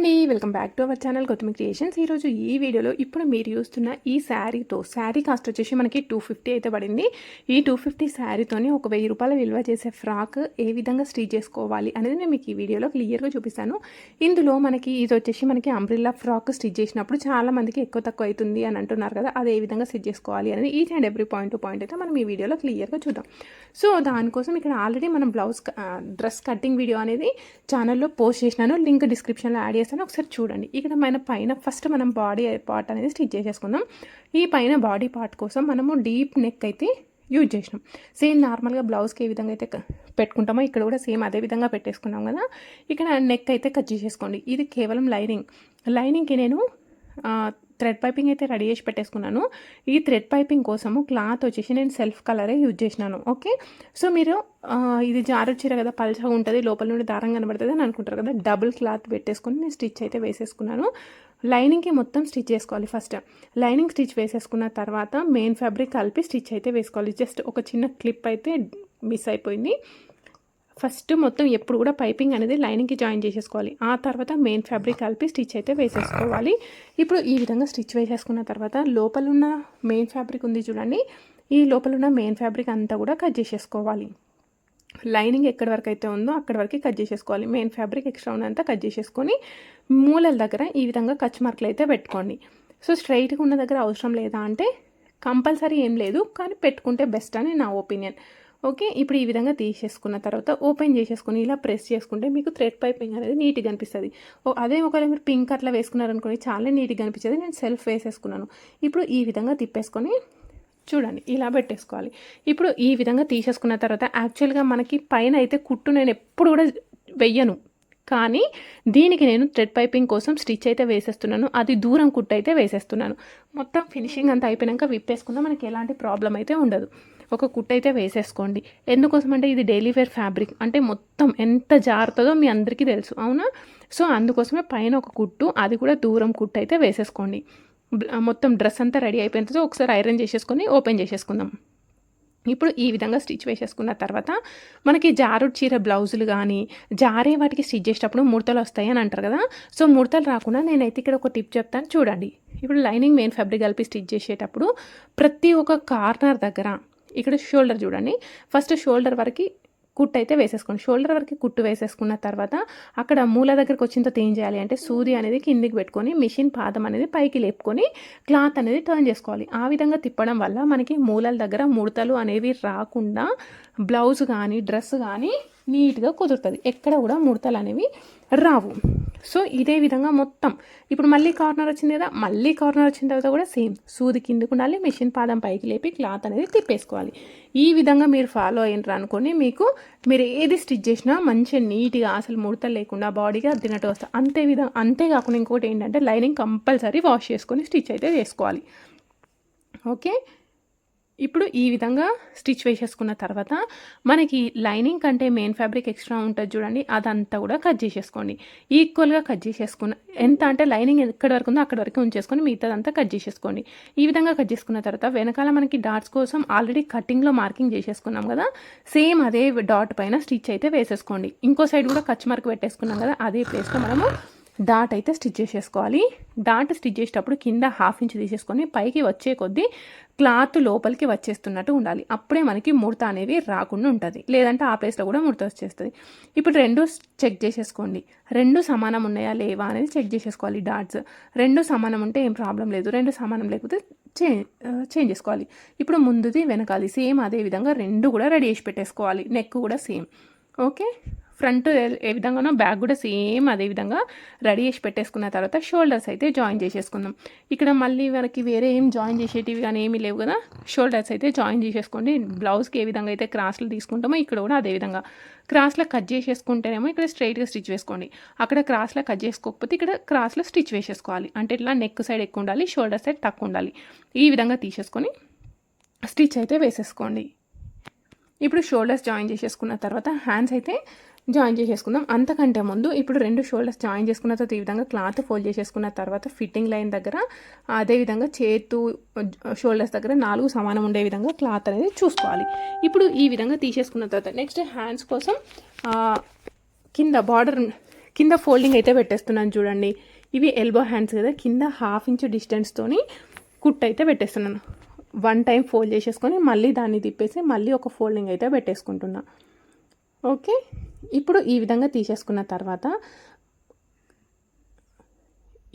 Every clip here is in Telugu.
అండి welcome back to our channel Gautami creations. ఈరోజు ఈ వీడియోలో ఇప్పుడు మీరు చూస్తున్న ఈ శారీతో శారీ కాస్ట్ వచ్చేసి మనకి టూ ఫిఫ్టీ అయితే పడింది. ఈ టూ ఫిఫ్టీ శారీతోనే ఒక వెయ్యి రూపాయల విలువ చేసే ఫ్రాక్ ఏ విధంగా స్టిచ్ చేసుకోవాలి అనేది నేను మీకు ఈ వీడియోలో క్లియర్గా చూపిస్తాను. ఇందులో మనకి ఇది వచ్చేసి మనకి అంబ్రిల్లా ఫ్రాక్ స్టిచ్ చేసినప్పుడు చాలా మందికి ఎక్కువ తక్కువ అవుతుంది అని అంటున్నారు కదా అది ఏ విధంగా స్టిచ్ చేసుకోవాలి అనేది each and every point to point అయితే మనం ఈ వీడియోలో క్లియర్గా చూద్దాం. సో దానికోసం ఇక్కడ ఆల్రెడీ మనం బ్లౌజ్ డ్రెస్ కటింగ్ వీడియో అనేది ఛానల్లో పోస్ట్ చేసినాను లింక్ డిస్క్రిప్షన్లో యాడ్ చేస్తాను ఒకసారి చూడండి. ఇక్కడ మన పైన ఫస్ట్ మనం బాడీ పార్ట్ అనేది స్టిచ్ చేసేసుకుందాం. ఈ పైన బాడీ పార్ట్ కోసం మనము డీప్ నెక్ అయితే యూజ్ చేసినాం. సేమ్ నార్మల్గా బ్లౌజ్కి ఏ విధంగా అయితే పెట్టుకుంటామో ఇక్కడ కూడా సేమ్ అదే విధంగా పెట్టేసుకున్నాం కదా. ఇక్కడ నెక్ అయితే కట్ చేసేసుకోండి. ఇది కేవలం లైనింగ్. లైనింగ్కి నేను థ్రెడ్ పైపింగ్ అయితే రెడీ చేసి పెట్టేసుకున్నాను. ఈ థ్రెడ్ పైపింగ్ కోసము క్లాత్ వచ్చేసి నేను సెల్ఫ్ కలరే యూజ్ చేసినాను. ఓకే? సో మీరు ఇది జారు చీర కదా పల్చగా ఉంటుంది లోపల నుండి దారం కనబడుతుంది అని అనుకుంటారు కదా డబుల్ క్లాత్ పెట్టేసుకుని నేను స్టిచ్ అయితే వేసేసుకున్నాను. లైనింగ్కి మొత్తం స్టిచ్ చేసుకోవాలి ఫస్ట్. లైనింగ్ స్టిచ్ వేసేసుకున్న తర్వాత మెయిన్ ఫ్యాబ్రిక్ కలిపి స్టిచ్ అయితే వేసుకోవాలి. జస్ట్ ఒక చిన్న క్లిప్ అయితే మిస్ అయిపోయింది. ఫస్ట్ మొత్తం ఎప్పుడు కూడా పైపింగ్ అనేది లైనింగ్కి జాయిన్ చేసేసుకోవాలి. ఆ తర్వాత మెయిన్ ఫ్యాబ్రిక్ కలిపి స్టిచ్ అయితే వేసేసుకోవాలి. ఇప్పుడు ఈ విధంగా స్టిచ్ వేసేసుకున్న తర్వాత లోపల ఉన్న మెయిన్ ఫ్యాబ్రిక్ ఉంది చూడండి. ఈ లోపల ఉన్న మెయిన్ ఫ్యాబ్రిక్ అంతా కూడా కట్ చేసేసుకోవాలి. లైనింగ్ ఎక్కడి వరకు అయితే ఉందో అక్కడి వరకు కట్ చేసేసుకోవాలి. మెయిన్ ఫ్యాబ్రిక్ ఎక్స్ట్రా ఉన్నంతా కట్ చేసేసుకొని మూలల దగ్గర ఈ విధంగా కచ్ మార్కులు అయితే పెట్టుకోండి. సో స్ట్రైట్గా ఉన్న దగ్గర అవసరం లేదా అంటే కంపల్సరీ ఏం లేదు కానీ పెట్టుకుంటే బెస్ట్ అని నా ఒపీనియన్. ఓకే ఇప్పుడు ఈ విధంగా తీసేసుకున్న తర్వాత ఓపెన్ చేసేసుకుని ఇలా ప్రెస్ చేసుకుంటే మీకు థ్రెడ్ పైపింగ్ అనేది నీట్గా అనిపిస్తుంది. ఓ అదే ఒకవేళ మీరు పింక్ అట్లా వేసుకున్నారనుకోండి చాలా నీట్గా అనిపించేది. నేను సెల్ఫ్ వేసేసుకున్నాను. ఇప్పుడు ఈ విధంగా తిప్పేసుకొని చూడండి ఇలా పెట్టేసుకోవాలి. ఇప్పుడు ఈ విధంగా తీసేసుకున్న తర్వాత యాక్చువల్గా మనకి పైన అయితే కుట్టు నేను ఎప్పుడు కూడా వెయ్యను. కానీ దీనికి నేను థ్రెడ్ పైపింగ్ కోసం స్టిచ్ అయితే వేసేస్తున్నాను. అది దూరం కుట్టు అయితే వేసేస్తున్నాను. మొత్తం ఫినిషింగ్ అంతా అయిపోయాక విప్పేసుకున్నా మనకి ఎలాంటి ప్రాబ్లం అయితే ఉండదు. ఒక కుట్ అయితే వేసేసుకోండి. ఎందుకోసం అంటే ఇది డైలీ వేర్ ఫ్యాబ్రిక్ అంటే మొత్తం ఎంత జారుతుందో మీ అందరికీ తెలుసు. అవునా? సో అందుకోసమే పైన ఒక కుట్టు అది కూడా దూరం కుట్టు అయితే వేసేసుకోండి. మొత్తం డ్రెస్ అంతా రెడీ అయిపోయిన తర్వాత ఒకసారి ఐరన్ చేసేసుకొని ఓపెన్ చేసేసుకుందాం. ఇప్పుడు ఈ విధంగా స్టిచ్ వేసేసుకున్న తర్వాత మనకి జారు చీర బ్లౌజులు కానీ జారే వాటికి స్టిచ్ చేసేటప్పుడు ముడతలు వస్తాయి అని అంటారు కదా? సో ముడతలు రాకుండా నేనైతే ఇక్కడ ఒక టిప్ చెప్తాను చూడండి. ఇప్పుడు లైనింగ్ మెయిన్ ఫ్యాబ్రిక్ కలిపి స్టిచ్ చేసేటప్పుడు ప్రతి ఒక్క కార్నర్ దగ్గర ఇక్కడ షోల్డర్ చూడండి. ఫస్ట్ షోల్డర్ వరకు కుట్టు అయితే వేసేసుకోండి. షోల్డర్ వరకు కుట్టు వేసేసుకున్న తర్వాత అక్కడ మూల దగ్గరకు వచ్చిన తర్వాత ఏం చేయాలి అంటే సూది అనేది కిందికి పెట్టుకొని మిషన్ పాదం అనేది పైకి లేపుకొని క్లాత్ అనేది టర్న్ చేసుకోవాలి. ఆ విధంగా తిప్పడం వల్ల మనకి మూలల దగ్గర ముడతలు అనేవి రాకుండా బ్లౌజ్ కానీ డ్రెస్ కానీ నీట్గా కుదురుతుంది. ఎక్కడ కూడా ముడతలు అనేవి రావు. సో ఇదే విధంగా మొత్తం. ఇప్పుడు మళ్ళీ కార్నర్ వచ్చింది కదా మళ్ళీ కార్నర్ వచ్చిన తర్వాత కూడా సేమ్ సూది కిందకు ఉండాలి మిషన్ పాదం పైకి లేపి క్లాత్ అనేది తిప్పేసుకోవాలి. ఈ విధంగా మీరు ఫాలో అయినరు అనుకోని మీకు మీరు ఏది స్టిచ్ చేసినా మంచిగా నీట్గా అసలు ముడతలు లేకుండా బాడీగా అద్దినట్టు వస్తుంది. అంతే విధంగా అంతేకాకుండా ఇంకోటి ఏంటంటే లైనింగ్ కంపల్సరీ వాష్ చేసుకొని స్టిచ్ అయితే చేసుకోవాలి. ఓకే? ఇప్పుడు ఈ విధంగా స్టిచ్ వేసేసుకున్న తర్వాత మనకి లైనింగ్ కంటే మెయిన్ ఫ్యాబ్రిక్ ఎక్స్ట్రా ఉంటుంది చూడండి అదంతా కూడా కట్ చేసేసుకోండి. ఈక్వల్గా కట్ చేసేసుకున్న ఎంత అంటే లైనింగ్ ఎక్కడి వరకు ఉందో అక్కడి వరకు ఉంచేసుకొని మిగతాదంతా కట్ చేసేసుకోండి. ఈ విధంగా కట్ చేసుకున్న తర్వాత వెనకాల మనకి డాట్స్ కోసం ఆల్రెడీ కటింగ్లో మార్కింగ్ చేసేసుకున్నాం కదా సేమ్ అదే డాట్ పైన స్టిచ్ అయితే వేసేసుకోండి. ఇంకో సైడ్ కూడా కచ్ మార్క్ పెట్టేసుకున్నాం కదా అదే ప్లేస్లో మనము డాట్ అయితే స్టిచ్ చేసేసుకోవాలి. డాట్ స్టిచ్ చేసేటప్పుడు కింద హాఫ్ ఇంచ్ తీసేసుకొని పైకి వచ్చే కొద్దీ క్లాత్ లోపలికి వచ్చేస్తున్నట్టు ఉండాలి. అప్పుడే మనకి ముడత అనేది రాకుండా ఉంటుంది. లేదంటే ఆ ప్లేస్లో కూడా ముడత వచ్చేస్తుంది. ఇప్పుడు రెండు చెక్ చేసేసుకోండి. రెండు సమానం ఉన్నాయా లేవా అనేది చెక్ చేసేసుకోవాలి డాట్స్. రెండు సమానం ఉంటే ఏం ప్రాబ్లం లేదు. రెండు సమానం లేకపోతే చే చేంజ్ చేసుకోవాలి. ఇప్పుడు ముందుది వెనకాలి సేమ్ అదే విధంగా రెండు కూడా రెడీ చేసి పెట్టేసుకోవాలి. నెక్ కూడా సేమ్. ఓకే? ఫ్రంట్ ఏ- విధంగానో బ్యాక్ కూడా సేమ్ అదే విధంగా రెడీ చేసి పెట్టేసుకున్న తర్వాత షోల్డర్స్ అయితే జాయిన్ చేసేసుకుందాం. ఇక్కడ మళ్ళీ మనకి వేరే ఏం జాయిన్ చేసేటివి కానీ ఏమీ లేవు కదా. షోల్డర్స్ అయితే జాయిన్ చేసేసుకోండి. బ్లౌజ్కి ఏ విధంగా అయితే క్రాస్లు తీసుకుంటామో ఇక్కడ కూడా అదే విధంగా. క్రాస్లో కట్ చేసేసుకుంటేనేమో ఇక్కడ స్ట్రైట్గా స్టిచ్ వేసుకోండి. అక్కడ క్రాస్లో కట్ చేసుకోకపోతే ఇక్కడ క్రాస్లో స్టిచ్ వేసేసుకోవాలి. అంటే ఇట్లా నెక్ సైడ్ ఎక్కువ ఉండాలి షోల్డర్ సైడ్ తక్కువ ఉండాలి. ఈ విధంగా తీసేసుకొని స్టిచ్ అయితే వేసేసుకోండి. ఇప్పుడు షోల్డర్స్ జాయిన్ చేసేసుకున్న తర్వాత హ్యాండ్స్ అయితే జాయిన్ చేసేసుకుందాం. అంతకంటే ముందు ఇప్పుడు రెండు షోల్డర్స్ జాయిన్ చేసుకున్న తర్వాత ఈ విధంగా క్లాత్ ఫోల్డ్ చేసేసుకున్న తర్వాత ఫిట్టింగ్ లైన్ దగ్గర అదే విధంగా చేతు షోల్డర్స్ దగ్గర నాలుగు సమానం ఉండే విధంగా క్లాత్ అనేది చూసుకోవాలి. ఇప్పుడు ఈ విధంగా తీసేసుకున్న తర్వాత నెక్స్ట్ హ్యాండ్స్ కోసం కింద బార్డర్ కింద ఫోల్డింగ్ అయితే పెట్టేస్తున్నాను చూడండి. ఇవి ఎల్బో హ్యాండ్స్ కదా కింద హాఫ్ ఇంచ్ డిస్టెన్స్తోని కుట్ అయితే పెట్టేస్తున్నాను. వన్ టైం ఫోల్డ్ చేసేసుకొని మళ్ళీ దాన్ని తిప్పేసి మళ్ళీ ఒక ఫోల్డింగ్ అయితే పెట్టేసుకుంటున్నా. ఓకే? ఇప్పుడు ఈ విధంగా తీసేసుకున్న తర్వాత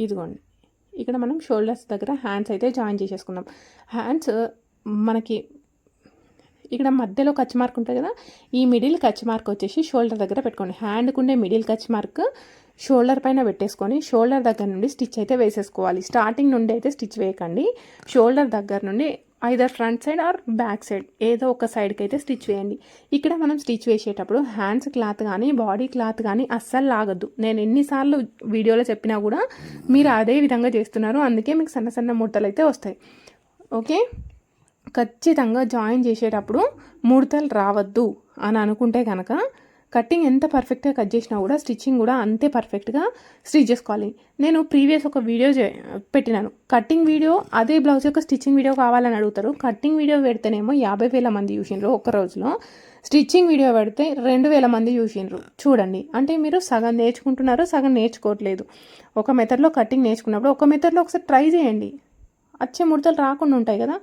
ఇదిగోండి. ఇక్కడ మనం షోల్డర్స్ దగ్గర హ్యాండ్స్ అయితే జాయిన్ చేసేసుకున్నాం హ్యాండ్స్ మనకి ఇక్కడ మధ్యలో కచ్ మార్క్ ఉంటుంది కదా ఈ మిడిల్ కచ్ మార్క్ వచ్చేసి షోల్డర్ దగ్గర పెట్టుకోండి. హ్యాండ్కి ఉండే మిడిల్ కచ్ మార్క్ షోల్డర్ పైన పెట్టేసుకొని షోల్డర్ దగ్గర నుండి స్టిచ్ అయితే వేసేసుకోవాలి. స్టార్టింగ్ నుండి అయితే స్టిచ్ వేయకండి. షోల్డర్ దగ్గర నుండి either front side or back side ఏదో ఒక సైడ్కి అయితే స్టిచ్ వేయండి ఇక్కడ మనం స్టిచ్ వేసేటప్పుడు హ్యాండ్స్ క్లాత్ కానీ బాడీ క్లాత్ కానీ అస్సలు లాగద్దు. నేను ఎన్నిసార్లు వీడియోలో చెప్పినా కూడా మీరు అదే విధంగా చేస్తున్నారు. అందుకే మీకు సన్న సన్న ముడతలు అయితే వస్తాయి. ఓకే? ఖచ్చితంగా జాయిన్ చేసేటప్పుడు ముడతలు రావద్దు అని అనుకుంటే కనుక కటింగ్ ఎంత పర్ఫెక్ట్గా కట్ చేసినా కూడా స్టిచ్చింగ్ కూడా అంతే పర్ఫెక్ట్గా స్టిచ్ చేసుకోవాలి. నేను ప్రీవియస్ ఒక వీడియో పెట్టినాను. కటింగ్ వీడియో అదే బ్లౌజ్ యొక్క స్టిచ్చింగ్ వీడియో కావాలని అడుగుతారు. కటింగ్ వీడియో పెడితేనేమో యాభై వేల మంది చూసిండ్రు ఒక రోజులో. స్టిచ్చింగ్ వీడియో పెడితే రెండు వేల మంది చూసిండ్రు చూడండి. అంటే మీరు సగం నేర్చుకుంటున్నారు సగం నేర్చుకోవట్లేదు. ఒక మెథడ్లో కటింగ్ నేర్చుకున్నప్పుడు ఒక మెథడ్లో ఒకసారి ట్రై చేయండి. వచ్చే ముడతలు రాకుండా ఉంటాయి కదా.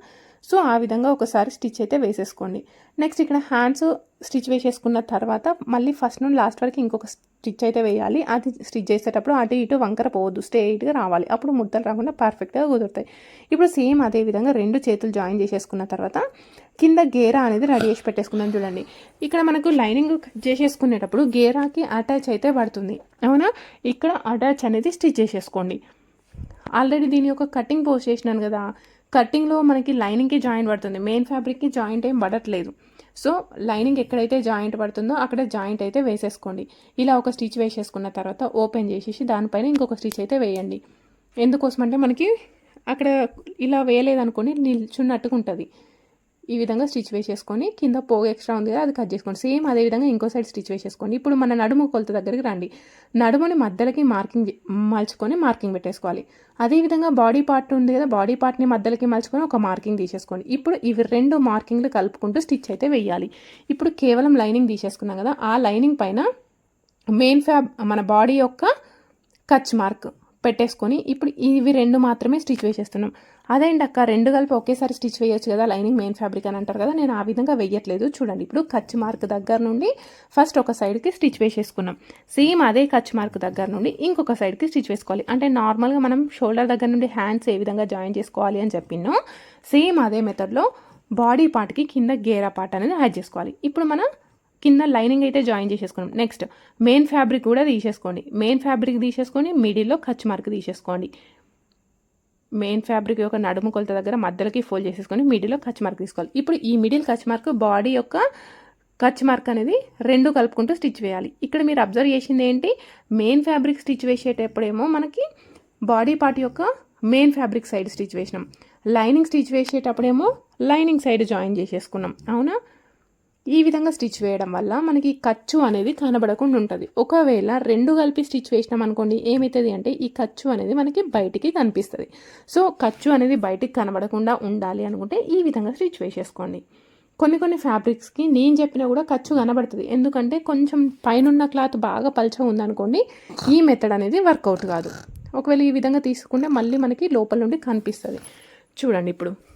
సో ఆ విధంగా ఒకసారి స్టిచ్ అయితే వేసేసుకోండి. నెక్స్ట్ ఇక్కడ హ్యాండ్స్ స్టిచ్ వేసేసుకున్న తర్వాత మళ్ళీ ఫస్ట్ నుండి లాస్ట్ వరకు ఇంకొక స్టిచ్ అయితే వేయాలి. అది స్టిచ్ చేసేటప్పుడు అటు ఇటు వంకర పోవద్దు. స్ట్రైట్గా రావాలి. అప్పుడు ముద్దలు రాకుండా పర్ఫెక్ట్గా కుదురుతాయి. ఇప్పుడు సేమ్ అదే విధంగా రెండు చేతులు జాయిన్ చేసేసుకున్న తర్వాత కింద గేరా అనేది రెడీ చేసి పెట్టేసుకుందాం చూడండి. ఇక్కడ మనకు లైనింగ్ కట్ చేసేసుకునేటప్పుడు గేరాకి అటాచ్ అయితే పడుతుంది. అవునా? ఇక్కడ అటాచ్ అనేది స్టిచ్ చేసేసుకోండి. ఆల్రెడీ దీని యొక్క కటింగ్ పోస్ట్ చేసినాను కదా. కటింగ్లో మనకి లైనింగ్కి జాయింట్ పడుతుంది. మెయిన్ ఫ్యాబ్రిక్కి జాయింట్ ఏం పడట్లేదు. సో లైనింగ్ ఎక్కడైతే జాయింట్ పడుతుందో అక్కడ జాయింట్ అయితే వేసేసుకోండి. ఇలా ఒక స్టిచ్ వేసేసుకున్న తర్వాత ఓపెన్ చేసేసి దానిపైన ఇంకొక స్టిచ్ అయితే వేయండి. ఎందుకోసం అంటే మనకి అక్కడ ఇలా వేయలేదనుకోండి నిల్చున్నట్టుగా ఉంటుంది. ఈ విధంగా స్టిచ్ వేసేసుకొని కింద పోగు ఎక్స్ట్రా ఉంది కదా అది కట్ చేసుకోండి. సేమ్ అదే విధంగా ఇంకో సైడ్ స్టిచ్ వేసేసుకోండి. ఇప్పుడు మన నడుము కొలత దగ్గరికి రండి. నడుముని మధ్యలకి మార్కింగ్ మలుచుకొని మార్కింగ్ పెట్టేసుకోవాలి. అదేవిధంగా బాడీ పార్ట్ ఉంది కదా బాడీ పార్ట్ని మధ్యలకి మలుచుకొని ఒక మార్కింగ్ తీసేసుకోండి. ఇప్పుడు ఇవి రెండు మార్కింగ్లు కలుపుకుంటూ స్టిచ్ అయితే వేయాలి. ఇప్పుడు కేవలం లైనింగ్ తీసేసుకున్నాం కదా ఆ లైనింగ్ పైన మెయిన్ ఫ్యాబ్ మన బాడీ యొక్క కచ్ మార్క్ పెట్టేసుకొని ఇప్పుడు ఇవి రెండు మాత్రమే స్టిచ్ వేసేస్తున్నాం. అదేంటి అక్క? రెండు కలిపి ఒకేసారి స్టిచ్ వేయొచ్చు కదా లైనింగ్ మెయిన్ ఫ్యాబ్రిక్ అని అంటారు కదా నేను ఆ విధంగా వేయట్లేదు. చూడండి ఇప్పుడు కచ్ మార్క్ దగ్గర నుండి ఫస్ట్ ఒక సైడ్కి స్టిచ్ వేసేసుకున్నాం. సేమ్ అదే కచ్ మార్క్ దగ్గర నుండి ఇంకొక సైడ్కి స్టిచ్ వేసుకోవాలి. అంటే నార్మల్గా మనం షోల్డర్ దగ్గర నుండి హ్యాండ్స్ ఏ విధంగా జాయిన్ చేసుకోవాలి అని చెప్పినో సేమ్ అదే మెథడ్లో బాడీ పార్ట్కి కింద గేరా పార్ట్ అనేది యాడ్ చేసుకోవాలి. ఇప్పుడు మనం కింద లైనింగ్ అయితే జాయిన్ చేసేసుకున్నాం. నెక్స్ట్ మెయిన్ ఫ్యాబ్రిక్ కూడా తీసేసుకోండి. మెయిన్ ఫ్యాబ్రిక్ తీసేసుకొని మిడిల్లో ఖర్చు మార్క్ తీసేసుకోండి. మెయిన్ ఫ్యాబ్రిక్ యొక్క నడుము కొలత దగ్గర మధ్యలోకి ఫోల్డ్ చేసేసుకొని మిడిల్లో ఖర్చు మార్క్ తీసుకోవాలి. ఇప్పుడు ఈ మిడిల్ ఖర్చు మార్క్ బాడీ యొక్క ఖర్చు మార్క్ అనేది రెండు కలుపుకుంటూ స్టిచ్ వేయాలి. ఇక్కడ మీరు అబ్జర్వ్ చేసింది ఏంటి? మెయిన్ ఫ్యాబ్రిక్ స్టిచ్ వేసేటప్పుడేమో మనకి బాడీ పార్ట్ యొక్క మెయిన్ ఫ్యాబ్రిక్ సైడ్ స్టిచ్ వేసినాం. లైనింగ్ స్టిచ్ వేసేటప్పుడేమో లైనింగ్ సైడ్ జాయిన్ చేసేసుకున్నాం. అవునా? ఈ విధంగా స్టిచ్ వేయడం వల్ల మనకి ఖర్చు అనేది కనబడకుండా ఉంటుంది. ఒకవేళ రెండు కలిపి స్టిచ్ వేసినాం అనుకోండి ఏమవుతుంది అంటే ఈ ఖర్చు అనేది మనకి బయటికి కనిపిస్తుంది. సో ఖర్చు అనేది బయటికి కనబడకుండా ఉండాలి అనుకుంటే ఈ విధంగా స్టిచ్ వేసేసుకోండి. కొన్ని కొన్ని ఫ్యాబ్రిక్స్కి నేను చెప్పినా కూడా ఖర్చు కనబడుతుంది. ఎందుకంటే కొంచెం పైనున్న క్లాత్ బాగా పల్చ ఉందనుకోండి ఈ మెథడ్ అనేది వర్కౌట్ కాదు. ఒకవేళ ఈ విధంగా తీసుకుంటే మళ్ళీ మనకి లోపల నుండి కనిపిస్తుంది. చూడండి ఇప్పుడు.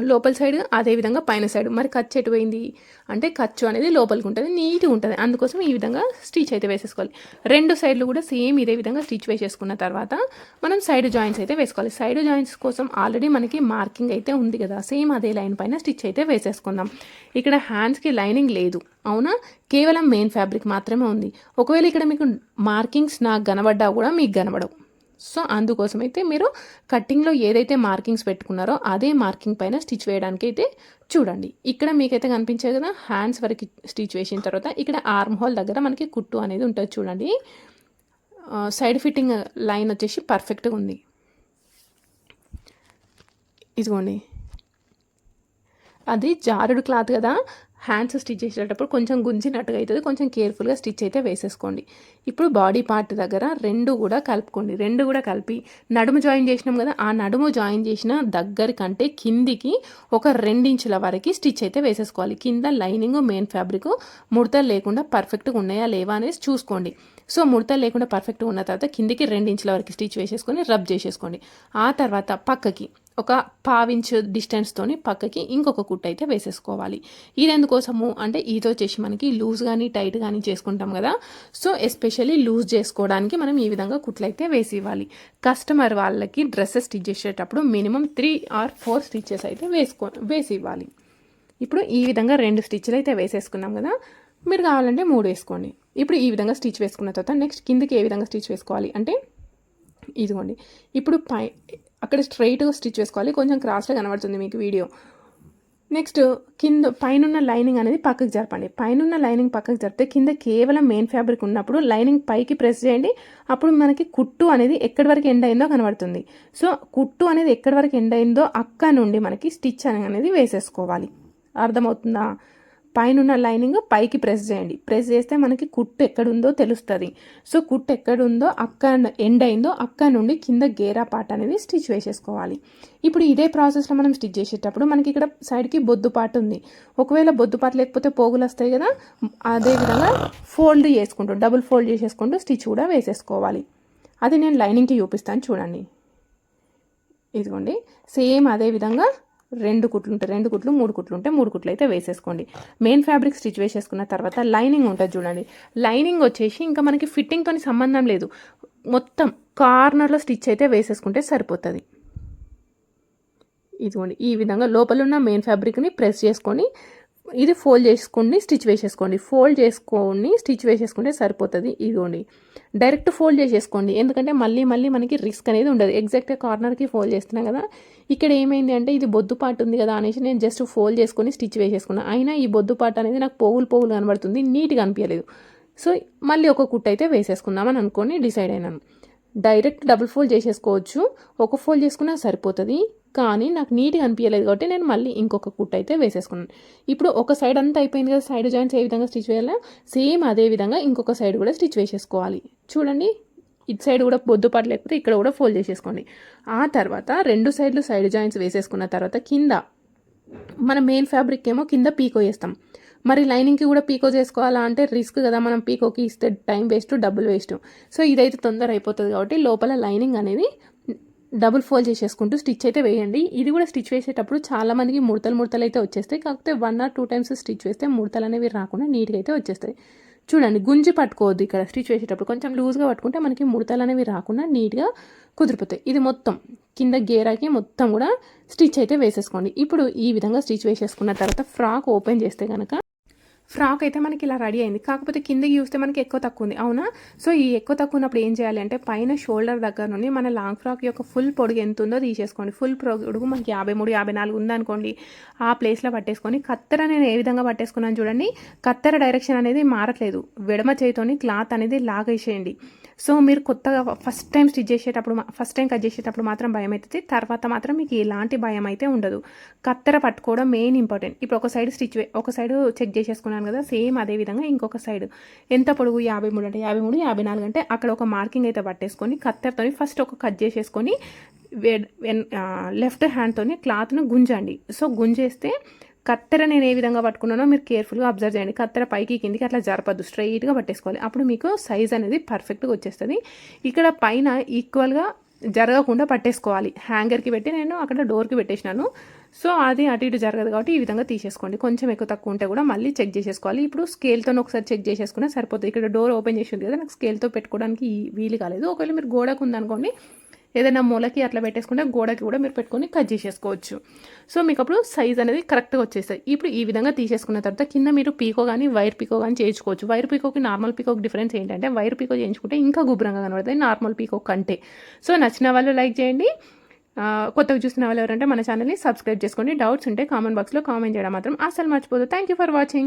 లోపల సైడ్ అదేవిధంగా పైన సైడ్. మరి ఖర్చు ఎటు పోయింది? అంటే ఖర్చు అనేది లోపలికి ఉంటుంది నీట్గా ఉంటుంది. అందుకోసం ఈ విధంగా స్టిచ్ అయితే వేసేసుకోవాలి. రెండు సైడ్లు కూడా సేమ్ ఇదే విధంగా స్టిచ్ వేసేసుకున్న తర్వాత మనం సైడ్ జాయింట్స్ అయితే వేసుకోవాలి. సైడ్ జాయింట్స్ కోసం ఆల్రెడీ మనకి మార్కింగ్ అయితే ఉంది కదా సేమ్ అదే లైన్ పైన స్టిచ్ అయితే వేసేసుకుందాం. ఇక్కడ హ్యాండ్స్కి లైనింగ్ లేదు అవునా? కేవలం మెయిన్ ఫ్యాబ్రిక్ మాత్రమే ఉంది. ఒకవేళ ఇక్కడ మీకు మార్కింగ్స్ నాకు కనబడ్డా కూడా మీకు కనబడవు. సో అందుకోసం అయితే మీరు కట్టింగ్లో ఏదైతే మార్కింగ్స్ పెట్టుకున్నారో అదే మార్కింగ్ పైన స్టిచ్ వేయడానికి అయితే చూడండి. ఇక్కడ మీకైతే కనిపించే కదా హ్యాండ్స్ వరకు స్టిచ్ వేసిన తర్వాత ఇక్కడ ఆర్మ్ హోల్ దగ్గర మనకి కుట్టు అనేది ఉంటుంది చూడండి. సైడ్ ఫిట్టింగ్ లైన్ వచ్చేసి పర్ఫెక్ట్గా ఉంది. ఇదిగోండి. అది జారుడు క్లాత్ కదా హ్యాండ్స్ స్టిచ్ చేసేటప్పుడు కొంచెం గుంజినట్టుగా అవుతుంది. కొంచెం కేర్ఫుల్గా స్టిచ్ అయితే వేసేసుకోండి. ఇప్పుడు బాడీ పార్ట్ దగ్గర రెండు కూడా కలుపుకోండి. రెండు కూడా కలిపి నడుము జాయిన్ చేసినాం కదా ఆ నడుము జాయిన్ చేసిన దగ్గర కంటే కిందికి ఒక రెండించుల వరకు స్టిచ్ అయితే వేసేసుకోవాలి. కింద లైనింగ్ మెయిన్ ఫ్యాబ్రిక్ ముడతలు లేకుండా పర్ఫెక్ట్గా ఉన్నాయా లేవా అనేది చూసుకోండి. సో ముడతలు లేకుండా పర్ఫెక్ట్గా ఉన్న తర్వాత కిందికి రెండు ఇంచుల వరకు స్టిచ్ వేసేసుకొని రబ్ చేసేసుకోండి. ఆ తర్వాత పక్కకి ఒక పావించు డిస్టెన్స్తోని పక్కకి ఇంకొక కుట్టు అయితే వేసేసుకోవాలి. ఇది ఎందుకోసము? అంటే ఇది వచ్చేసి మనకి లూజ్ కానీ టైట్ కానీ చేసుకుంటాం కదా. సో ఎస్పెషల్లీ లూజ్ చేసుకోవడానికి మనం ఈ విధంగా కుట్లు అయితే వేసి ఇవ్వాలి కస్టమర్ వాళ్ళకి డ్రెస్సెస్ స్టిచ్ చేసేటప్పుడు minimum three or four stitches అయితే వేసుకో వేసి ఇవ్వాలి ఇప్పుడు ఈ విధంగా రెండు స్టిచ్లు అయితే వేసేసుకున్నాం కదా. మీరు కావాలంటే మూడు వేసుకోండి. ఇప్పుడు ఈ విధంగా స్టిచ్ వేసుకున్న తర్వాత నెక్స్ట్ కిందకి ఏ విధంగా స్టిచ్ వేసుకోవాలి? అంటే ఇదిగోండి. ఇప్పుడు పై అక్కడ స్ట్రైట్గా స్టిచ్ వేసుకోవాలి కొంచెం క్రాస్లో కనబడుతుంది మీకు వీడియో నెక్స్ట్ కింద పైనున్న లైనింగ్ అనేది పక్కకు జరపండి. పైనున్న లైనింగ్ పక్కకు జరిపితే కింద కేవలం మెయిన్ ఫ్యాబ్రిక్ ఉన్నప్పుడు లైనింగ్ పైకి ప్రెస్ చేయండి. అప్పుడు మనకి కుట్టు అనేది ఎక్కడి వరకు ఎండ్ అయిందో కనబడుతుంది. సో కుట్టు అనేది ఎక్కడి వరకు ఎండ్ అయిందో అక్క నుండి మనకి స్టిచ్ అనేది వేసేసుకోవాలి. అర్థమవుతుందా? పైన లైనింగ్ పైకి ప్రెస్ చేయండి. ప్రెస్ చేస్తే మనకి కుట్టు ఎక్కడుందో తెలుస్తుంది. సో కుట్టు ఎక్కడుందో అక్క ఎండ్ అయిందో అక్క నుండి కింద గేరా పార్ట్ అనేది స్టిచ్ వేసేసుకోవాలి. ఇప్పుడు ఇదే ప్రాసెస్లో మనం స్టిచ్ చేసేటప్పుడు మనకి ఇక్కడ సైడ్కి బొద్దు పాట ఉంది. ఒకవేళ బొద్దు పాట లేకపోతే పోగులు వస్తాయి కదా అదేవిధంగా ఫోల్డ్ చేసుకుంటూ డబుల్ ఫోల్డ్ చేసేసుకుంటూ స్టిచ్ కూడా వేసేసుకోవాలి. అది నేను లైనింగ్కి చూపిస్తాను చూడండి. ఇదిగోండి. సేమ్ అదే విధంగా రెండు కుట్లు ఉంటాయి. రెండు కుట్లు మూడు కుట్లు ఉంటే మూడు కుట్లు అయితే వేసేసుకోండి. మెయిన్ ఫ్యాబ్రిక్ స్టిచ్ వేసేసుకున్న తర్వాత లైనింగ్ ఉంటుంది చూడండి. లైనింగ్ వచ్చేసి ఇంకా మనకి ఫిట్టింగ్తో సంబంధం లేదు. మొత్తం కార్నర్లో స్టిచ్ అయితే వేసేసుకుంటే సరిపోతుంది. ఇదిగోండి ఈ విధంగా లోపల ఉన్న మెయిన్ ఫ్యాబ్రిక్ని ప్రెస్ చేసుకొని ఇది ఫోల్డ్ చేసుకుని స్టిచ్ వేసేసుకోండి. ఫోల్డ్ చేసుకొని స్టిచ్ వేసేసుకుంటే సరిపోతుంది. ఇదిగోండి. డైరెక్ట్ ఫోల్డ్ చేసేసుకోండి. ఎందుకంటే మళ్ళీ మళ్ళీ మనకి రిస్క్ అనేది ఉండదు. ఎగ్జాక్ట్గా కార్నర్కి ఫోల్డ్ చేస్తున్నాం కదా ఇక్కడ ఏమైంది అంటే ఇది బొద్దు పాటు ఉంది కదా అనేసి నేను జస్ట్ ఫోల్డ్ చేసుకొని స్టిచ్ వేసేసుకున్నాను అయినా ఈ బొద్దు పాటు అనేది నాకు పోగులు పోగులు కనబడుతుంది. నీట్గా అనిపించలేదు సో మళ్ళీ ఒక కుట్ అయితే వేసేసుకుందామని అనుకొని డిసైడ్ అయినాను. డైరెక్ట్ డబుల్ ఫోల్డ్ చేసేసుకోవచ్చు. ఒక ఫోల్డ్ చేసుకున్నా సరిపోతుంది. కానీ నాకు నీట్గా అనిపించలేదు కాబట్టి నేను మళ్ళీ ఇంకొక కుట్ అయితే వేసేసుకున్నాను. ఇప్పుడు ఒక సైడ్ అంతా అయిపోయింది కదా సైడ్ జాయింట్స్ ఏ విధంగా స్టిచ్ వేయాలో? సేమ్ అదే విధంగా ఇంకొక సైడ్ కూడా స్టిచ్ వేసేసుకోవాలి. చూడండి ఇటు సైడ్ కూడా బొద్దుపాటు లేకపోతే ఇక్కడ కూడా ఫోల్డ్ చేసేసుకోండి. ఆ తర్వాత రెండు సైడ్లు సైడ్ జాయింట్స్ వేసేసుకున్న తర్వాత కింద మన మెయిన్ ఫ్యాబ్రిక్ ఏమో కింద పీకో వేస్తాం. మరి లైనింగ్కి కూడా పీకో చేసుకోవాలా అంటే రిస్క్ కదా మనం పీకోకి ఇస్తే టైం వేస్ట్ డబ్బులు వేస్ట్. సో ఇదైతే తొందర అయిపోతుంది కాబట్టి లోపల లైనింగ్ అనేది డబుల్ ఫోల్డ్ చేసేసుకుంటూ స్టిచ్ అయితే వేయండి. ఇది కూడా స్టిచ్ వేసేటప్పుడు చాలా మందికి ముడతలు ముడతలు అయితే వచ్చేస్తాయి. కాకపోతే one or two times stitch వేస్తే ముడతలు అనేవి రాకుండా నీట్గా అయితే వచ్చేస్తాయి. చూడండి గుంజి పట్టుకోవద్దు ఇక్కడ స్టిచ్ వేసేటప్పుడు. కొంచెం లూజ్గా పట్టుకుంటే మనకి ముడతలు అనేవి రాకుండా నీట్గా కుదిరిపోతాయి. ఇది మొత్తం కింద గేరాకి మొత్తం కూడా స్టిచ్ అయితే వేసేసుకోండి. ఇప్పుడు ఈ విధంగా స్టిచ్ వేసేసుకున్న తర్వాత ఫ్రాక్ ఓపెన్ చేస్తే కనుక ఫ్రాక్ అయితే మనకి ఇలా రెడీ అయింది. కాకపోతే కిందకి చూస్తే మనకి ఎక్కువ తక్కువ ఉంది. అవునా? సో ఈ ఎక్కువ తక్కువ ఉన్నప్పుడు ఏం చేయాలి అంటే పైన షోల్డర్ దగ్గర నుండి మన లాంగ్ ఫ్రాక్ యొక్క ఫుల్ పొడుగు ఎంత ఉందో తీసేసుకోండి. ఫుల్ పొడుగు మనకి యాభై మూడు యాభై నాలుగు ఉందనుకోండి. ఆ ప్లేస్లో పట్టేసుకొని కత్తెర నేను ఏ విధంగా పట్టేసుకున్నాను చూడండి. కత్తెర డైరెక్షన్ అనేది మారట్లేదు. విడమ చేయితోని క్లాత్ అనేది లాగేసేయండి. సో మీరు కొత్తగా ఫస్ట్ టైం స్టిచ్ చేసేటప్పుడు ఫస్ట్ టైం కట్ చేసేటప్పుడు మాత్రం భయం అవుతుంది తర్వాత మాత్రం మీకు ఎలాంటి భయం అయితే ఉండదు. కత్తెర పట్టుకోవడం మెయిన్ ఇంపార్టెంట్ ఇప్పుడు ఒక సైడ్ స్టిచ్ ఒక సైడ్ చెక్ చేసేసుకున్నాను కదా సేమ్ అదే విధంగా ఇంకొక సైడ్ ఎంత పొడుగు? యాభై మూడు అంటే యాభై మూడు యాభై నాలుగు అంటే అక్కడ ఒక మార్కింగ్ అయితే పట్టేసుకొని కత్తెరతో ఫస్ట్ ఒక కట్ చేసేసుకొని లెఫ్ట్ హ్యాండ్తోని క్లాత్ను గుంజండి. సో గుంజేస్తే కత్తెర నేను ఏ విధంగా పట్టుకున్నానో మీరు కేర్ఫుల్గా అబ్జర్వ్ చేయండి. కత్తెర పైకి కిందికి అట్లా జరపద్దు స్ట్రైట్గా పట్టేసుకోవాలి. అప్పుడు మీకు సైజ్ అనేది పర్ఫెక్ట్గా వచ్చేస్తుంది. ఇక్కడ పైన ఈక్వల్గా జరగకుండా పట్టేసుకోవాలి. హ్యాంగర్కి పెట్టి నేను అక్కడ డోర్కి పెట్టేసినాను. సో అది అటు ఇటు జరగదు కాబట్టి ఈ విధంగా తీసేసుకోండి. కొంచెం ఎక్కువ తక్కువ ఉంటే కూడా మళ్ళీ చెక్ చేసేసుకోవాలి. ఇప్పుడు స్కేల్తో ఒకసారి చెక్ చేసేసుకున్నా సరిపోతుంది. ఇక్కడ డోర్ ఓపెన్ చేసి ఉంది కదా నాకు స్కేల్తో పెట్టుకోవడానికి వీలు కాలేదు. ఒకవేళ మీరు గోడకు ఉందనుకోండి ఏదైనా మూలకి అట్లా పెట్టేసుకుంటే గోడకి కూడా మీరు పెట్టుకొని కట్ చేసేసుకోవచ్చు. సో మీకు అప్పుడు సైజ్ అనేది కరెక్ట్గా వచ్చేస్తాయి ఇప్పుడు ఈ విధంగా తీసేసుకున్న తర్వాత కింద మీరు పీకో కానీ వైర్ పీకో కానీ చేయించుకోవచ్చు. వైర్ పీకోకి నార్మల్ పీకోకి డిఫరెన్స్ ఏంటంటే వైర్ పీకో చేయించుకుంటే ఇంకా గుబ్రంగా కనబడుతుంది నార్మల్ పీకో కంటే. సో నచ్చిన వాళ్ళు లైక్ చేయండి. కొత్తగా చూసిన వాళ్ళు ఎవరంటే మన ఛానల్ని సబ్స్క్రైబ్ చేసుకోండి. డౌట్స్ ఉంటే కామెంట్ బాక్స్లో కామెంట్ చేయడం మాత్రం అసలు మర్చిపోదు. Thank you for watching